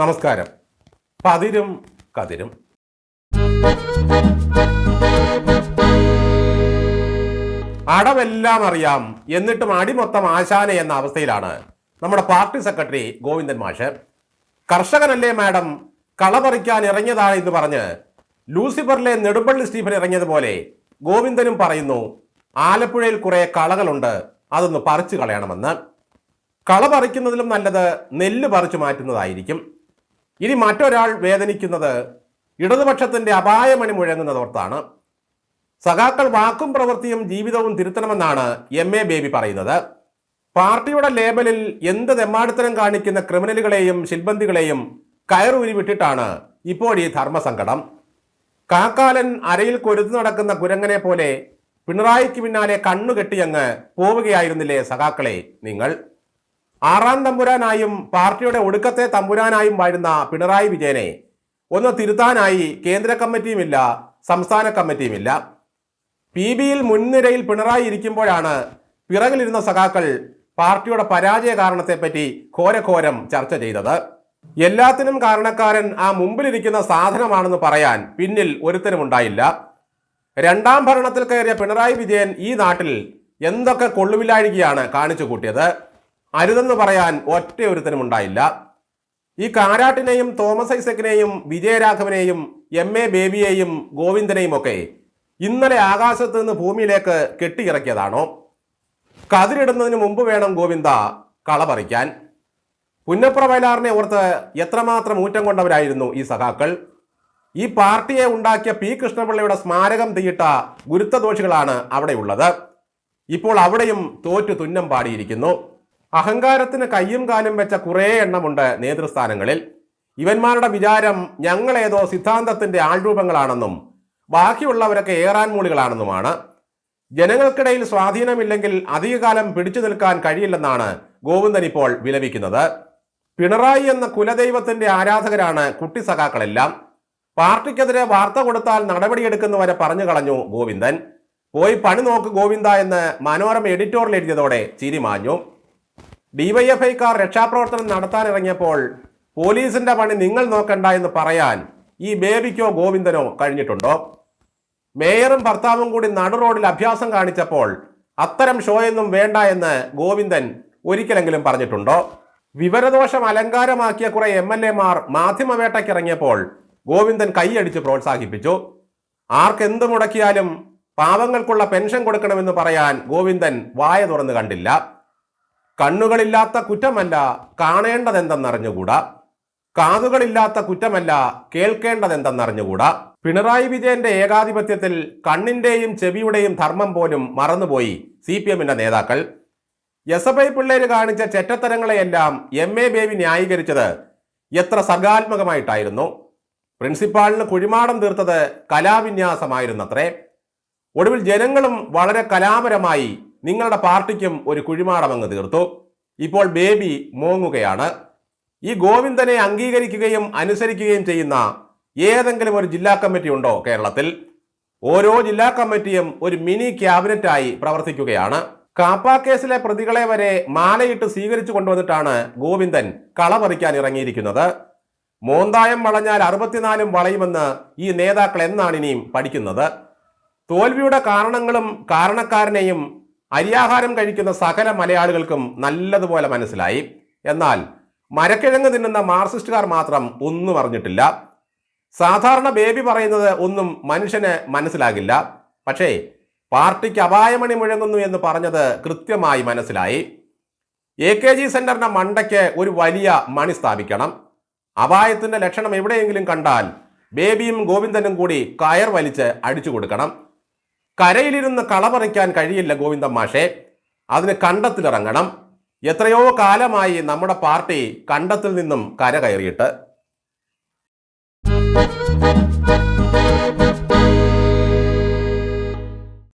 നമസ്കാരം. പതിരും കതിരും. അടവെല്ലാം അറിയാം എന്നിട്ടും അടിമൊത്തം ആശാന എന്ന അവസ്ഥയിലാണ് നമ്മുടെ പാർട്ടി സെക്രട്ടറി ഗോവിന്ദൻ മാഷ്. കർഷകനല്ലേ മാഡം കള പറിക്കാൻ ഇറങ്ങിയതാ എന്ന് പറഞ്ഞ് ലൂസിഫറിലെ നെടുമ്പള്ളി സ്റ്റീഫൻ ഇറങ്ങിയതുപോലെ ഗോവിന്ദനും പറയുന്നു ആലപ്പുഴയിൽ കുറേ കളകളുണ്ട് അതൊന്ന് പറിച്ചു കളയണമെന്ന്. കള പറിക്കുന്നതിലും നല്ലത് നെല്ല് പറിച്ചു മാറ്റുന്നതായിരിക്കും. ഇനി മറ്റൊരാൾ വേദനിക്കുന്നത് ഇടതുപക്ഷത്തിന്റെ അപായമണി മുഴങ്ങുന്നതോർത്താണ്. സഖാക്കൾ വാക്കും പ്രവൃത്തിയും ജീവിതവും തിരുത്തണമെന്നാണ് എം എ ബേബി പറയുന്നത്. പാർട്ടിയുടെ ലേബലിൽ എന്ത് തെമ്മാടിത്തരം കാണിക്കുന്ന ക്രിമിനലുകളെയും ശിൽബന്ധികളെയും കയറൂരി വിട്ടിട്ടാണ് ഇപ്പോൾ ഈ ധർമ്മസങ്കടം. കാക്കാലൻ അരയിൽ കൊരുത്തു നടക്കുന്ന കുരങ്ങനെ പോലെ പിണറായിക്ക് പിന്നാലെ കണ്ണുകെട്ടിയങ്ങ് പോവുകയായിരുന്നില്ലേ സഖാക്കളെ നിങ്ങൾ? ആറാം തമ്പുരാനായും പാർട്ടിയുടെ ഒടുക്കത്തെ തമ്പുരാനായും വരുന്ന പിണറായി വിജയനെ ഒന്ന് തിരുത്താനായി കേന്ദ്ര കമ്മിറ്റിയുമില്ല സംസ്ഥാന കമ്മിറ്റിയുമില്ല. പി ബിയിൽ മുൻനിരയിൽ പിണറായി ഇരിക്കുമ്പോഴാണ് പിറകിലിരുന്ന സഖാക്കൾ പാർട്ടിയുടെ പരാജയ കാരണത്തെപ്പറ്റി ഘോരഘോരം ചർച്ച ചെയ്തത്. എല്ലാത്തിനും കാരണക്കാരൻ ആ മുമ്പിലിരിക്കുന്ന സാധനമാണെന്ന് പറയാൻ പിന്നിൽ ഒരുത്തനും ഉണ്ടായില്ല. രണ്ടാം ഭരണത്തിൽ കയറിയ പിണറായി വിജയൻ ഈ നാട്ടിൽ എന്തൊക്കെ കൊള്ളുവില്ലാഴികയാണ് കാണിച്ചു കൂട്ടിയത്? അരുതെന്ന് പറയാൻ ഒറ്റ ഒരുത്തനും ഉണ്ടായില്ല ഈ കാരാട്ടിനെയും തോമസ് ഐസക്കിനെയും വിജയരാഘവനെയും എം എ ബേബിയെയും ഗോവിന്ദനെയും ഒക്കെ ഇന്നലെ ആകാശത്ത് നിന്ന് ഭൂമിയിലേക്ക് കെട്ടിയിറക്കിയതാണോ? കതിരിടുന്നതിന് മുമ്പ് വേണം ഗോവിന്ദ കള പറിക്കാൻ. പുന്നപ്ര വയലാറിനെ ഓർത്ത് എത്രമാത്രം ഊറ്റം കൊണ്ടവരായിരുന്നു ഈ സഖാക്കൾ. ഈ പാർട്ടിയെ ഉണ്ടാക്കിയ പി കൃഷ്ണപിള്ളയുടെ സ്മാരകം തീയിട്ട ഗുരുത്വദോഷികളാണ് അവിടെയുള്ളത്. ഇപ്പോൾ അവിടെയും തോറ്റു തുന്നം പാടിയിരിക്കുന്നു. അഹങ്കാരത്തിന് കയ്യും കാലും വെച്ച കുറേ എണ്ണമുണ്ട് നേതൃസ്ഥാനങ്ങളിൽ. ഇവന്മാരുടെ വിചാരം ഞങ്ങളേതോ സിദ്ധാന്തത്തിന്റെ ആൾരൂപങ്ങളാണെന്നും ബാക്കിയുള്ളവരൊക്കെ ഏറാൻ മൂളികളാണെന്നുമാണ്. ജനങ്ങൾക്കിടയിൽ സ്വാധീനമില്ലെങ്കിൽ അധികകാലം പിടിച്ചു നിൽക്കാൻ കഴിയില്ലെന്നാണ് ഗോവിന്ദൻ ഇപ്പോൾ വിലപിക്കുന്നത്. പിണറായി എന്ന കുലദൈവത്തിന്റെ ആരാധകരാണ് കുട്ടി സഖാക്കളെല്ലാം. പാർട്ടിക്കെതിരെ വാർത്ത കൊടുത്താൽ നടപടിയെടുക്കുന്നവരെ പറഞ്ഞു കളഞ്ഞു ഗോവിന്ദൻ. പോയി പണി നോക്ക് ഗോവിന്ദ എന്ന് മനോരമ എഡിറ്റോറിൽ എഴുതിയതോടെ ചിരി മാഞ്ഞു ഡിവൈഎഫ്ഐക്കാർ രക്ഷാപ്രവർത്തനം നടത്താനിറങ്ങിയപ്പോൾ പോലീസിന്റെ പണി നിങ്ങൾ നോക്കണ്ട എന്ന് പറയാൻ ഈ ബേബിക്കോ ഗോവിന്ദനോ കഴിഞ്ഞിട്ടുണ്ടോ? മേയറും ഭർത്താവും കൂടി നടു റോഡിൽ അഭ്യാസം കാണിച്ചപ്പോൾ അത്തരം ഷോയൊന്നും വേണ്ട എന്ന് ഗോവിന്ദൻ ഒരിക്കലെങ്കിലും പറഞ്ഞിട്ടുണ്ടോ? വിവരദോഷം അലങ്കാരമാക്കിയ കുറെ എം എൽ എമാർ മാധ്യമവേട്ടയ്ക്കിറങ്ങിയപ്പോൾ ഗോവിന്ദൻ കൈയടിച്ച് പ്രോത്സാഹിപ്പിച്ചു. ആർക്കെന്ത് മുടക്കിയാലും പാവങ്ങൾക്കുള്ള പെൻഷൻ കൊടുക്കണമെന്ന് പറയാൻ ഗോവിന്ദൻ വായ തുറന്ന് കണ്ടില്ല. കണ്ണുകളില്ലാത്ത കുറ്റമല്ല കാണേണ്ടതെന്തെന്നറിഞ്ഞുകൂടാ? കാതുകളില്ലാത്ത കുറ്റമല്ല കേൾക്കേണ്ടതെന്തെന്നറിഞ്ഞുകൂടാ? പിണറായി വിജയന്റെ ഏകാധിപത്യത്തിൽ കണ്ണിന്റെയും ചെവിയുടെയും ധർമ്മം പോലും മറന്നുപോയി സി പി എമ്മിന്റെ നേതാക്കൾ. എസ് എഫ് ഐ പിള്ളേര് കാണിച്ച ചെറ്റത്തരങ്ങളെയെല്ലാം എം എ ബേബി ന്യായീകരിച്ചത് എത്ര സർഗാത്മകമായിട്ടായിരുന്നു? പ്രിൻസിപ്പാളിന് കുഴിമാടം തീർത്തത് കലാവിന്യാസമായിരുന്നത്രേ. ഒടുവിൽ ജനങ്ങളും വളരെ കലാപരമായി നിങ്ങളുടെ പാർട്ടിക്കും ഒരു കുഴിമാടം അങ്ങ് തീർത്തു. ഇപ്പോൾ ബേബി മോങ്ങുകയാണ്. ഈ ഗോവിന്ദനെ അംഗീകരിക്കുകയും അനുസരിക്കുകയും ചെയ്യുന്ന ഏതെങ്കിലും ഒരു ജില്ലാ കമ്മിറ്റി ഉണ്ടോ കേരളത്തിൽ? ഓരോ ജില്ലാ കമ്മിറ്റിയും ഒരു മിനി ക്യാബിനറ്റായി പ്രവർത്തിക്കുകയാണ്. കാപ്പ കേസിലെ പ്രതികളെ വരെ മാലയിട്ട് സ്വീകരിച്ചു കൊണ്ടുവന്നിട്ടാണ് ഗോവിന്ദൻ കളപറിക്കാൻ ഇറങ്ങിയിരിക്കുന്നത്. മോന്തായം വളഞ്ഞാൽ അറുപത്തിനാലും വളയുമെന്ന് ഈ നേതാക്കൾ എന്നാണ് ഇനിയും പഠിക്കുന്നത്. തോൽവിയുടെ കാരണങ്ങളും കാരണക്കാരനെയും അരിയാഹാരം കഴിക്കുന്ന സകല മലയാളികൾക്കും നല്ലതുപോലെ മനസ്സിലായി. എന്നാൽ മരക്കിഴങ്ങ് തിന്നുന്ന മാർക്സിസ്റ്റുകാർ മാത്രം ഒന്നും അറിഞ്ഞിട്ടില്ല. സാധാരണ ബേബി പറയുന്നത് ഒന്നും മനുഷ്യന് മനസ്സിലാകില്ല. പക്ഷേ പാർട്ടിക്ക് അപായമണി മുഴങ്ങുന്നു എന്ന് പറഞ്ഞത് കൃത്യമായി മനസ്സിലായി. എ കെ ജി സെന്ററിന്റെ മണ്ടയ്ക്ക് ഒരു വലിയ മണി സ്ഥാപിക്കണം. അപായത്തിന്റെ ലക്ഷണം എവിടെയെങ്കിലും കണ്ടാൽ ബേബിയും ഗോവിന്ദനും കൂടി കയർ വലിച്ച് അടിച്ചു കൊടുക്കണം. കരയിലിരുന്ന് കള പറിക്കാൻ കഴിയില്ല ഗോവിന്ദ മാഷെ. അതിന് കണ്ടത്തിലിറങ്ങണം. എത്രയോ കാലമായി നമ്മുടെ പാർട്ടി കണ്ടത്തിൽ നിന്നും കര കയറിയിട്ട്.